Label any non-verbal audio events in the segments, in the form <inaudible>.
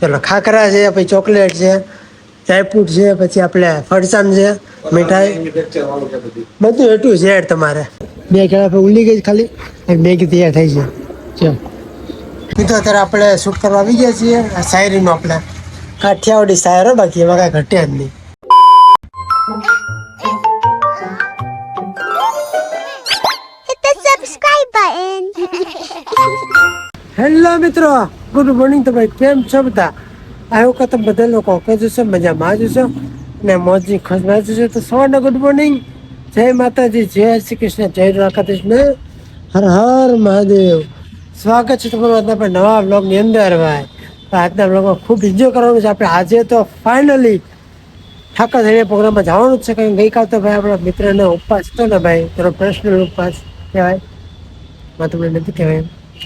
ચલો ખાખરા છે પછી ચોકલેટ છે ડ્રાયફ્રૂટ છે પછી આપણે ફરસાણ છે મીઠાઈ. બધું એટલું છે તમારે. બે ખેડા પર ઉલી ગઈ ખાલી. અને મેગી તૈયાર થઈ છે. ચલો. કીધું અત્યારે આપણે શૂટ કરવા આવી ગયા છીએ. આ શાયરીનું આપણે કાઠિયાવાડી શાયરો બાકી એમાં કાંઈ ઘટ્યા જ નહીં. હેલો <laughs> મિત્રો. ગુડ મોર્નિંગ તમે કેમ છો બધા? આવ્યો કે તમે બધા લોકો કે જશો મજામાં જશો ને મોજની ખોજમાં જશો તો સવારના ગુડ મોર્નિંગ. જય માતાજી, જય શ્રી કૃષ્ણ, જય દ્વારકાધીશ ને હર હર મહાદેવ. સ્વાગત છે તમારું આજના આપણે નવા બ્લોગની અંદર ભાઈ. તો આજના બ્લોગમાં ખૂબ એન્જોય કરવાનું છે. આપણે આજે તો ફાઇનલી ઠાકર થઈને પ્રોગ્રામમાં જવાનું જ છે. કારણ ગઈકાલ તો ભાઈ આપણા મિત્રને ઉપવાસ હતો ને ભાઈ. તેનો પર્સનલ ઉપવાસ કહેવાય. માં તમને નથી કહેવાય.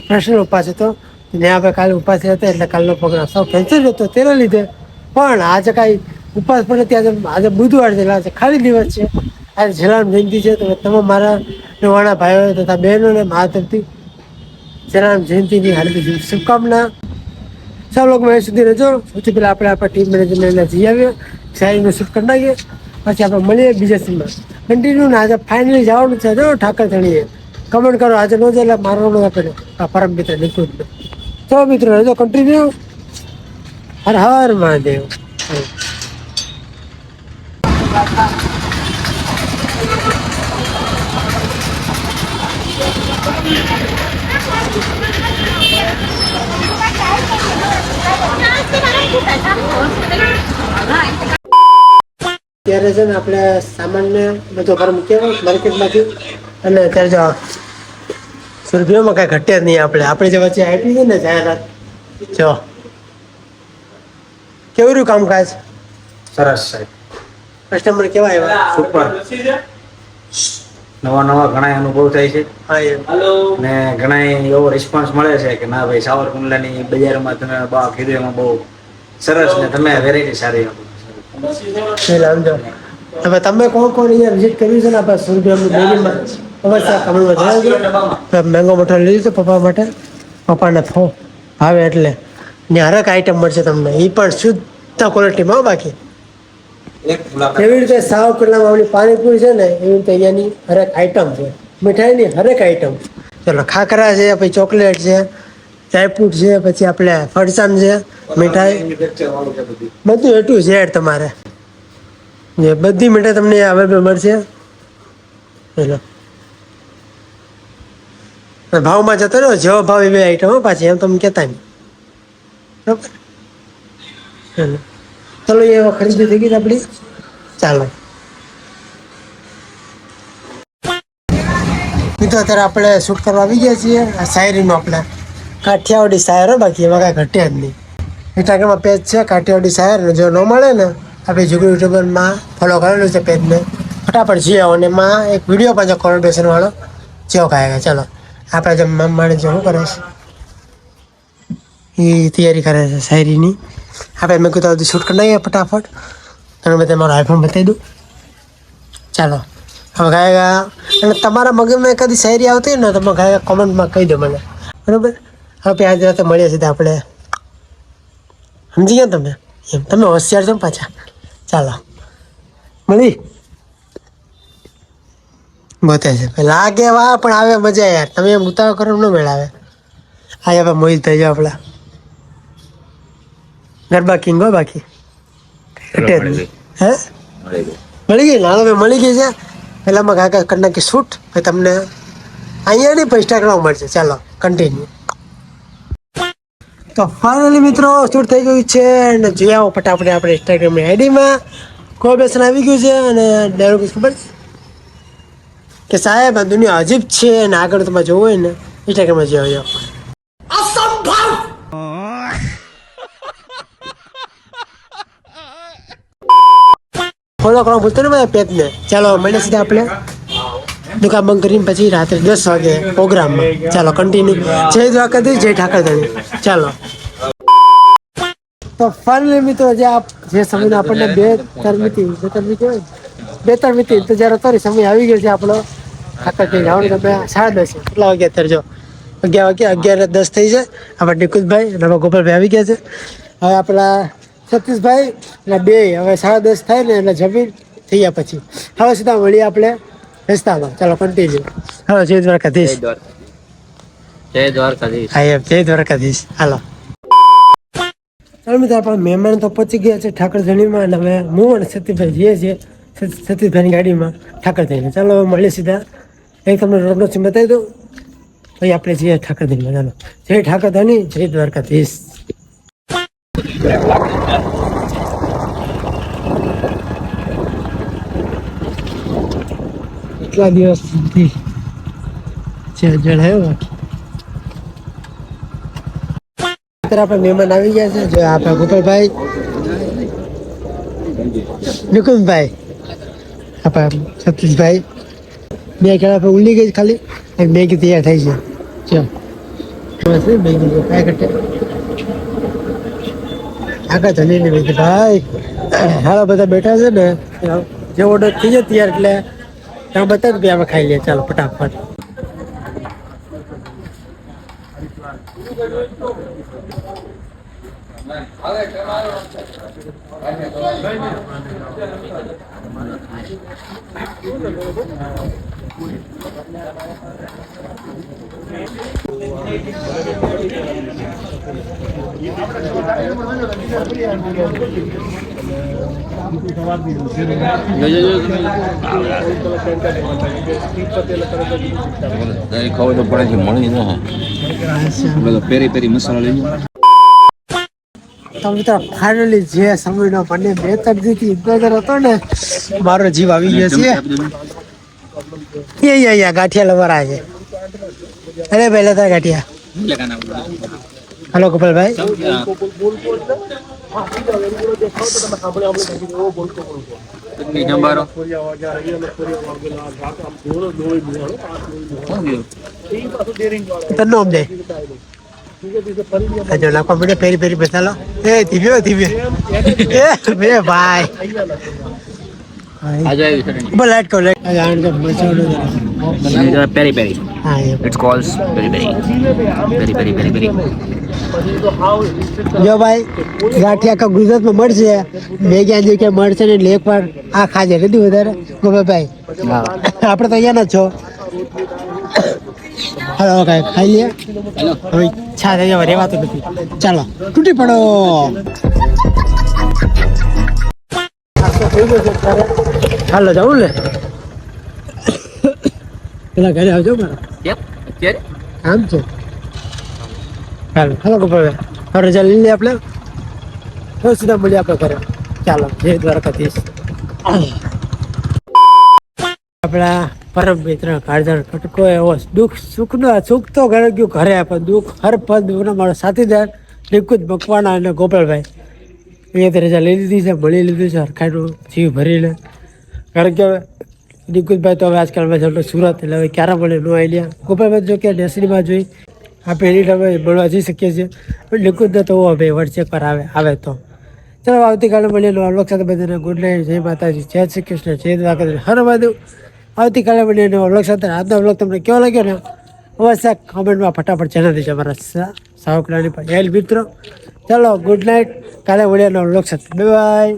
પર્સનલ ઉપવાસ હતો. ને આપણે કાલે ઉપવાસ હતા એટલે કાલનો પ્રોગ્રામ સૌ કેન્સલ હતો તેના લીધે. પણ આજે કાંઈ ઉપવાસ પણ નથી. આજે બુધવાર છે આજે ખાલી દિવસ છે. આજે જલારામ જયંતિ છે, તો તમે મારા નવાણા ભાઈઓ તથા બહેનોને મા તરફથી જલારામ જયંતિની હાર્દિક શુભકામના. સૌ લોકો મેં સુધી રહેજો. સૌથી પહેલાં આપણે આપણા ટીમ મેનેજમેન્ટને જઈ આવીએ. શાયરીનું શૂટ કરી નાખીએ. પછી આપણે મળીએ બીજા સીનમાં. કન્ટિન્યુ ને આજે ફાઇનલી જવાનું છે. જો ઠાકર થણીએ કમેન્ટ કરો. આજે ન જાય એટલે મારો નંબર આપેલો આ પરમ મિત્ર નિકુંજ તો મિત્રો, હજુ કન્ટિન્યુ હર હર મહાદેવ. ત્યારે છે ને આપણે સામાન્ય બધો ઘર મૂક્યો માર્કેટમાંથી અને અત્યારે જો સુરભીઓમાં કાંઈ ઘટ્યા જ નહીં આપણે. આપણે જે વચ્ચે આપી છે ને જાહેરાત. જો. કેવું રહ્યું કામકાજ? સરસ સાહેબ. કસ્ટમર કેવા આવ્યા? સુપર નવા નવા ઘણા અનુભવ થાય છે. ને ઘણા એવો રિસ્પોન્સ મળે છે કે ના ભાઈ સાવરકુંડલાની બજારમાં તમે બા કીધું એમાં બહુ સરસ ને તમે વેરાયટી સારી આપો. હવે તમે કોણ કોણ અહીંયા વિઝિટ કર્યું છે ને આપણે કમેન્ટમાં જણાવજો મેંગો મઠો લીધું લીધો પપ્પા માટે? પપ્પાને થો ભાવે એટલે. ને હરેક આઈટમ મળશે તમને. એ પણ શુદ્ધ ક્વોલિટીમાં બાકી. એવી રીતે સાવ કલામાં આપણી પાણીપુરી છે ને એવી રીતે અહીંયાની હરેક આઈટમ છે. મીઠાઈની હરેક આઈટમ ચલો ખાખરા છે પછી ચોકલેટ છે ડ્રાયફ્રૂટ છે પછી આપણે ફરસાણ છે મીઠાઈ. બધું. એટલું ઝેડ તમારે. બધી મીઠાઈ તમને અવેલેબલ મળશે. ચલો. ભાવમાં જતો રહ્યો, જેવો ભાવ એવી આઈટમ પાછી, એમ તમે કહેતા ચલો. ચલો, એ ખરીદી થઈ ગઈ આપણી. ચાલો. મિત્રો, અત્યારે આપણે શૂટ કરવા આવી ગયા છીએ. આ શાયરીનું આપણે કાઠિયાવાડી શાયરો બાકી એમાં કાંઈ ઘટ્યા જ નહીં. ઇન્સ્ટાગ્રામમાં પેજ છે, કાઠિયાવાડી શાયર. જો ન મળે ને, આપણે જુગુ યુટ્યુબરમાં ફોલો કરેલું છે પેજને ફટાફટ જઈ અને એમાં એક વીડિયો પાછો કોરોટેશન વાળો, જેવો ખાય ચાલો. આપણે જેમ માણે શું કરે છે. એ તૈયારી કરે છે શાયરીની. આપણે મેં કીધું બધું શૂટ કરી નાખીએ ફટાફટ. અને મેં તમારો આઈફોન બતાવી દઉં. ચાલો. હવે ગાયગા અને તમારા મગજમાં એકાદી શાયરી આવતી હોય ને તમે ગાય કોમેન્ટમાં કહી દો મને. બરાબર? હવે આજ રાતે મળીએ છીએ આપણે. સમજી ગયા તમે? એમ. તમે હોશિયાર છો પાછા. ચાલો. મળી. બતે છે. લાગે વાહ પણ આવે મજા યાર. તમે એમ ઉતાવળ કરો ન મેળાવે. આ હવે મોહિત થઈ જાઓ આપણા. ગરબા કિંગ હો બાકી. હે? મળી ગઈ. ના હવે મળી ગઈ છે. પહેલામાં કાકા કરી નાખી શૂટ. પછી તમને અહીંયા નહીં પણ ઇન્સ્ટાગ્રામ મળશે. ચાલો કન્ટિન્યુ તો ફાઇનલી મિત્રો શૂટ થઈ ગયું છે. અને જોઈ આવો ફટાફટ આપણે ઇન્સ્ટાગ્રામની આઈડીમાં કોબેશન આવી ગયું છે? અને ડેરો ખબર છે? કે સાહેબ આ દુનિયા અજીબ છે અને આગળ તમે જોવો હોય ને ઇન્સ્ટાગ્રામમાં જઈ આવ્યો ફોલો કરવા ભૂલતો ને ભાઈ પેજને ચાલો મળીએ સીધા આપણે. દુકાન બંધ કરીને પછી રાત્રે દસ વાગે પ્રોગ્રામમાં. ચાલો કન્ટિન્યુ જય દ્વારકાધીશ જય ઠાકરધણી ચાલો. તો ફાઇનલી મિત્રો જે આપ જે સમય આપણને બે તરમિતિ બે તરમિતિ હોય ને, ત્રણ મિનિટ ઇંતજાર હતો ને સમય આવી ગયો છે આપણો. ઠાકર કે જવાનું તમે સાડા દસ. કેટલા વાગ્યા અત્યારે જો? અગિયાર વાગ્યા અગિયાર દસ થઈ છે આપણે નિકુતભાઈ અને ગોપાલભાઈ આવી ગયા છે. હવે આપણા સતીશભાઈ અને બે હવે સાડા દસ થાય ને એટલે જમીન થઈ ગયા પછી. હવે સીધા મળીએ આપણે રસ્તામાં. ચાલો કન્ટિન્યુ હવે જય દ્વારકાધીશ. જય દ્વારકાધીશ. હા એમ. જય દ્વારકાધીશ. હાલો. ચાલો મિત્રો આપણા મહેમાન તો પહોંચી ગયા છે ઠાકરધણીમાં અને હવે હું અને સતીભાઈ જઈએ છીએ. સતીશભાઈની ગાડીમાં ઠાકરધણીમાં ચાલો હવે મળીએ સીધા. એક તમને રોડનો સીમ બતાવી દઉં. પછી આપણે જઈએ ઠાકરધણીમાં ચાલો. જય ઠાકરધણી જય દ્વારકાધીશ. કેટલા દિવસ સુધી છે જણાયો બાકી. અત્યારે આપણે મહેમાન આવી ગયા છે. જો આપણા ગોપાલભાઈ. નિકુંજભાઈ. આપણા સતીશભાઈ બે ખેડા આપણે ઉલી ગઈ ખાલી અને મેગી તૈયાર થઈ છે ચલો મેગી જો પેકેટ આગળ ધની ને મેગી ભાઈ હાલો બધા બેઠા છે ને જે ઓર્ડર થઈ જાય તૈયાર એટલે ત્યાં બતાવી દે આપણે ખાઈ લઈએ ચાલો ફટાફટ ખબર તો પડે છે મળી ન પેરી પેરી મસાલા લઈ તો મિત્રો ફાઇનલી જે સમયનો મને બે ત્રણ દીથી હતો ને મારો જીવ આવી ગયો છે. અહીંયા અહીંયા ગાંઠિયા લવારા છે. અરે ભાઈ લેતા ગાંઠિયા. હલો ગોપાલભાઈ. જંબારો તન્નો અમને હજો નાખવા મને પેરી પેરી મસાલો એ ધીમે ધીમે એ બે ભાઈ. લાઈટ પેરી પેરી ઇટ્સ કોલ્સ પેરી પેરી પેરી પેરી પેરી પેરી જો ભાઈ ગાંઠિયા આખા ગુજરાતમાં મળશે. મેગી આજે કે મળશે ને લેખ એકવાર આ ખાજે નથી વધારે. ગોપાભાઈ આપણે તો અહીંયા જ છો. હાલો કાંઈ ખાઈ લે હવે ઈચ્છા થઈ જવા રહેવાતું નથી. ચાલો તૂટી પડો. હાલો જાઉં લે પેલા ઘરે આવજો મારા. આમ છે. હાલો હાલો ગોપાલભાઈ હવે રજા લઈ લઈએ આપણે. સીધા મળીએ આપણે ઘરે. ચાલો જય દ્વારકાધીશ. આપણા પરમ મિત્ર કાળધર કટકો એવો દુઃખ, સુખનો સુખ તો ઘરે ગયું ઘરે, પણ દુઃખ હર પદ મારો સાથીદાર નિકુંજ મકવાણા અને ગોપાલભાઈ. અહીંયા રજા લઈ લીધી છે મળી લીધું છે, હરખાઈનું જીવ ભરીને. કારણ કે નિકુંજભાઈ તો હવે આજકાલમાં જેટલો સુરત, એટલે હવે ક્યારે મળે નો આઈડિયા ગોપાલભાઈ જો કે નેસરીમાં જોઈ આપણે એની ટાઈમે મળવા જઈ શકીએ છીએ. પણ નિકુંજને તો હવે વોટ્સએપ પર આવે આવે તો. ચાલો, આવતીકાલે મળીએ. અલોક સાથે બધાને ગુડ નાઇટ. જય માતાજી. જય શ્રી કૃષ્ણ. જય દ્વારકાધીશ. હર મહાદેવ. આવતીકાલે મને નવા વ્લોગ સાથે આજનો વ્લોગ તમને કેવો લાગ્યો ને અવશ્ય કોમેન્ટમાં ફટાફટ જણાવી દેજો અમારા સાવકડાની પર. એલ મિત્રો. ચાલો, ગુડ નાઇટ. કાલે નવા વ્લોગ સાથે. બાય